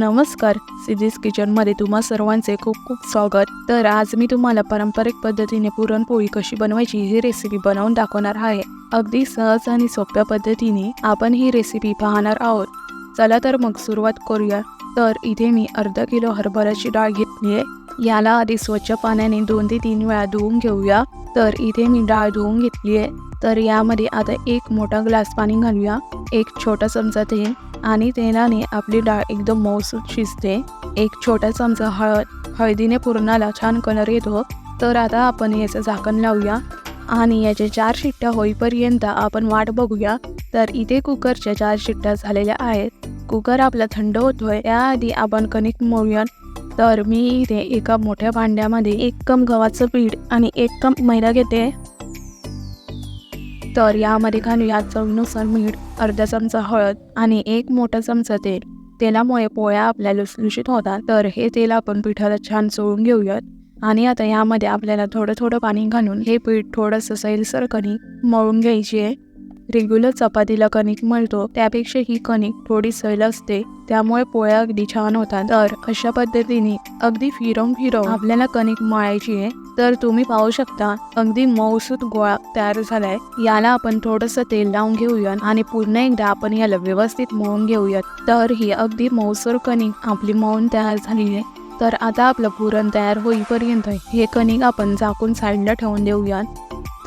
नमस्कार. सिद्धीज किचनमध्ये तुम्हा सर्वांचे खूप खूप स्वागत. तर आज मी तुम्हाला पारंपरिक पद्धतीने पुरणपोळी कशी बनवायची ही रेसिपी बनवून दाखवणार आहे. अगदी सहज आणि सोप्या पद्धतीने आपण ही रेसिपी पाहणार आहोत. चला तर मग सुरुवात करूया. तर इथे मी अर्धा किलो हरभऱ्याची डाळ घेतली आहे. याला आधी स्वच्छ पाण्याने दोन ते तीन वेळा धुवून घेऊया. तर इथे मी डाळ धुवून घेतली आहे. तर यामध्ये आता एक मोठा ग्लास पाणी घालूया. एक छोटा चमचा तेल. आणि तेलाने आपली डाळ एकदम मऊसूत शिजते. एक छोटा चमचा हळद हळदीने पुरणाला छान कलर येतो. तर आता आपण याचं झाकण लावूया. आणि याचे चार शिट्ट्या होईपर्यंत आपण वाट बघूया. तर इथे कुकरच्या चार शिट्ट्या झालेल्या आहेत. कुकर आपला थंड होतोय. त्याआधी आपण कणिक मोळूया. तर मी इथे एका मोठ्या भांड्यामध्ये एक कप गव्हाचं पीठ आणि एक कप मैदा घेते. तर यामध्ये घालूया चवीनुसार मीठ अर्धा चमचा हळद आणि एक मोठा चमचा तेल. तेलामुळे पोळ्या आपल्या लुसलुशीत होतात. तर हे तेल आपण पिठाला छान चोळून घेऊयात. आणि आता यामध्ये आपल्याला थोडं थोडं पाणी घालून हे पीठ थोडंसं सैलसर मळून घ्यायची आहे. रेग्युलर चपातीला कणिक मळतो त्यापेक्षा ही कणिक थोडी सैल असते त्यामुळे पोळ्या अगदी छान होतात. तर अशा पद्धतीने अगदी फिरवून फिरवून आपल्याला कणिक मळायची आहे तर तुम्ही पाहू शकता अगदी मऊसूत गोळा तयार झालाय. याला आपण थोडंसं तेल लावून घेऊया आणि पुन्हा एकदा आपण याला व्यवस्थित मळून घेऊयात. तर ही अगदी मऊसूर कणिक आपली मळून तयार झाली आहे. तर आता आपलं पुरण तयार होईपर्यंत हे कणिक आपण झाकून साईडला ठेवून देऊयात.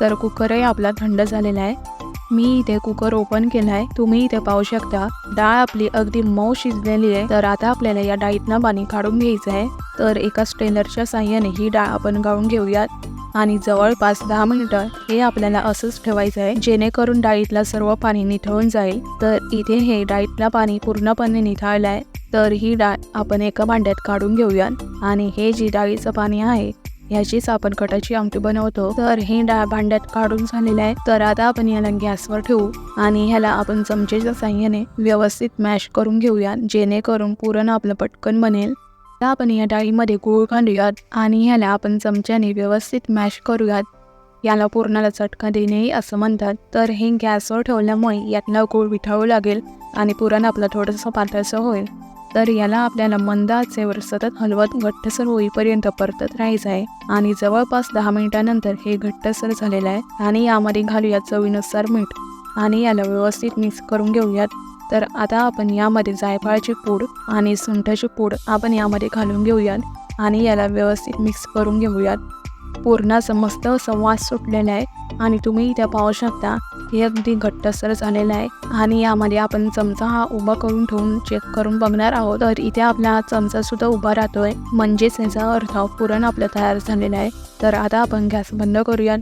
तर कुकरही आपला थंड झालेला आहे. मी इथे कुकर ओपन केला आहे तुम्ही इथे पाहू शकता डाळ आपली अगदी मऊ शिजलेली आहे. तर आता आपल्याला या डाळीतनं पाणी काढून घ्यायचं आहे. तर एका स्ट्रेनरच्या साह्याने ही डाळ आपण गाळून घेऊयात. आणि जवळपास दहा मिनिटं हे आपल्याला असंच ठेवायचं आहे जेणेकरून डाळीतला सर्व पाणी निथळून जाईल. तर इथे हे डाळीतला पाणी पूर्णपणे निथळलं आहे तर ही डाळ आपण एका भांड्यात काढून घेऊयात. आणि हे जी डाळीचं पाणी आहे ह्याचीच आपण कटाची आमटी बनवतो. तर हे डाळ भांड्यात काढून झालेलं आहे. तर आता आपण याला गॅसवर ठेवू आणि ह्याला आपण चमचेच्या साह्याने व्यवस्थित मॅश करून घेऊया जेणेकरून पुरण आपलं पटकन बनेल. आता आपण या डाळीमध्ये गूळ घालूयात आणि ह्याला आपण चमच्याने व्यवस्थित मॅश करूयात. याला पूर्णाला चटका देणे असं म्हणतात. तर हे गॅसवर ठेवल्यामुळे यातला गूळ विठाळू लागेल आणि पुरण आपलं थोडंसं पातळसं होईल. तर याला आपल्याला मंद आचेवर सतत हलवत घट्टसर होईपर्यंत परतत राहायचं आहे. आणि जवळपास दहा मिनिटानंतर हे घट्टसर झालेलं आहे. आणि यामध्ये घालूया चवीनुसार मीठ. आणि याला व्यवस्थित मिक्स करून घेऊयात. तर आता आपण यामध्ये जायफळाची पूड आणि सुंठाची पूड आपण यामध्ये घालून घेऊयात. आणि याला व्यवस्थित मिक्स करून घेऊयात. पूर्णाचं मस्त असं वास सुटलेला आहे. आणि तुम्ही त्या पाहू शकता हे अगदी घट्टसर झालेलं आहे. आणि यामध्ये आपण चमचा हा उभा करून ठेवून चेक करून बघणार आहोत. तर इथे आपला चमचा सुद्धा उभा राहतोय. म्हणजेच याचा अर्थ पुरण आपलं तयार झालेलं आहे. तर आता आपण गॅस बंद करूयात.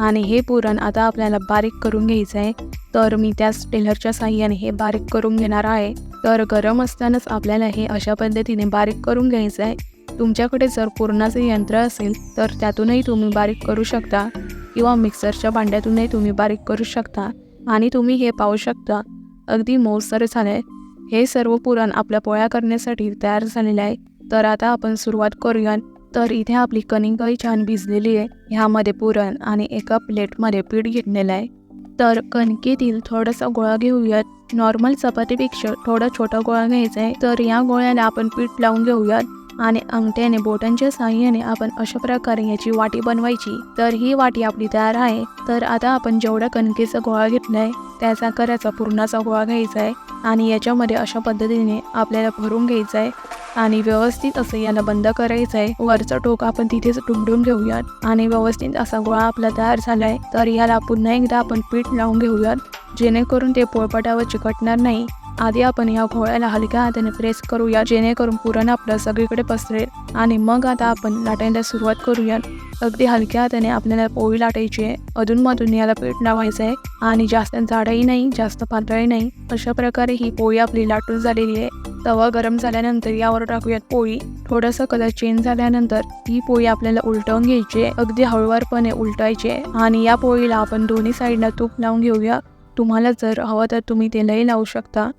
आणि हे पुरण आता आपल्याला बारीक करून घ्यायचं आहे. तर मी त्या टेलरच्या साह्याने हे बारीक करून घेणार आहे. तर गरम असतानाच आपल्याला हे अशा पद्धतीने बारीक करून घ्यायचं आहे. तुमच्याकडे जर पुरणाचे यंत्र असेल तर त्यातूनही तुम्ही बारीक करू शकता. किंवा मिक्सरच्या भांड्यातूनही तुम्ही बारीक करू शकता आणि तुम्ही हे पाहू शकता. अगदी मौसर झालं आहे हे सर्व पुरण आपल्या पोळ्या करण्यासाठी तयार झालेले आहे. तर आता आपण सुरुवात करूया तर इथे आपली कणिकही छान भिजलेली आहे. ह्यामध्ये पुरण आणि एका प्लेटमध्ये पीठ घेतलेलं आहे. तर कणकेतील थोडासा गोळा घेऊयात. नॉर्मल चपातीपेक्षा थोडा छोटा गोळा घ्यायचा आहे. तर या गोळ्याला आपण पीठ लावून घेऊयात. आणि अंगठ्याने बोटांच्या साह्याने आपण अशा प्रकारे याची वाटी बनवायची. तर ही वाटी आपली तयार आहे. तर आता आपण जेवढा कणकेचा गोळा घेतलाय त्याचा आकाराचा पूर्णाचा गोळा घ्यायचा आहे आणि याच्यामध्ये अशा पद्धतीने आपल्याला भरून घ्यायचं आहे आणि व्यवस्थित असं याला बंद करायचं आहे वरचं टोक आपण तिथेच टुंडून घेऊयात आणि व्यवस्थित असा गोळा आपला तयार झालाय. तर याला पुन्हा एकदा आपण पीठ लावून घेऊयात जेणेकरून ते पोळपटावर चिकटणार नाही. आधी आपण या घोळ्याला हलक्या हाताने प्रेस करूया जेणेकरून पुरण आपलं सगळीकडे पसरेल. आणि मग आता आपण लाटायला सुरुवात करूयात अगदी हलक्या हाताने आपल्याला पोळी लाटायची आहे. अधूनमधून याला पीठ लावायचं आहे. आणि जास्त जाडही नाही जास्त पातळही नाही. अशा प्रकारे ही पोळी आपली लाटून झालेली आहे. तवा गरम झाल्यानंतर यावर टाकूयात पोळी. थोडंसं कलर चेंज झाल्यानंतर ही पोळी आपल्याला उलटवून घ्यायची आहे. अगदी हळूवारपणे उलटायची आहे. आणि या पोळीला आपण दोन्ही साईडला तूप लावून घेऊया. तुम्हाला जर हवं तर तुम्ही तेलही लावू शकता.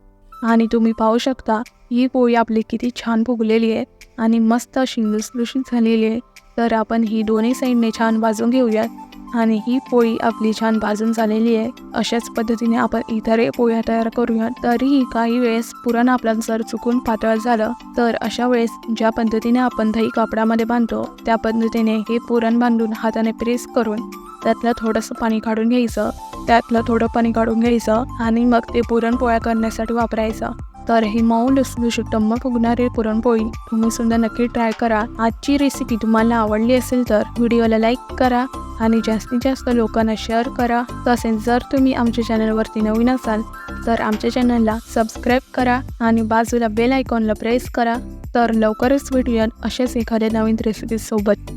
आणि तुम्ही पाहू शकता ही पोळी आपली किती छान फुगलेली आहे आणि मस्त अशी लुसलुशीत झालेली आहे. तर आपण ही दोन्ही साईडने छान भाजून घेऊयात. आणि ही पोळी आपली छान भाजून झालेली आहे. अशाच पद्धतीने आपण इतरही पोळ्या तयार करूया तरीही काही वेळेस पुरण आपलं जर चुकून पातळ झालं तर अशा वेळेस ज्या पद्धतीने आपण दही कापडामध्ये बांधतो त्या पद्धतीने हे पुरण बांधून हाताने प्रेस करून त्यातलं थोडंसं पाणी काढून घ्यायचं. त्यातलं थोडं पाणी काढून घ्यायचं आणि मग ते पुरणपोळ्या करण्यासाठी वापरायचं. तर ही मऊ लुसलुशीत टम्म फुगणारी पुरणपोळी. तुम्ही सुद्धा नक्की ट्राय करा. आजची रेसिपी तुम्हाला आवडली असेल तर व्हिडिओला लाईक करा आणि जास्तीत जास्त लोकांना शेअर करा. तसेच जर तुम्ही आमच्या चॅनलवरती नवीन असाल तर आमच्या चॅनलला सबस्क्राईब करा आणि बाजूला बेल आयकॉनला प्रेस करा. तर लवकरच भेटूया अशाच एखाद्या नवीन रेसिपीसोबत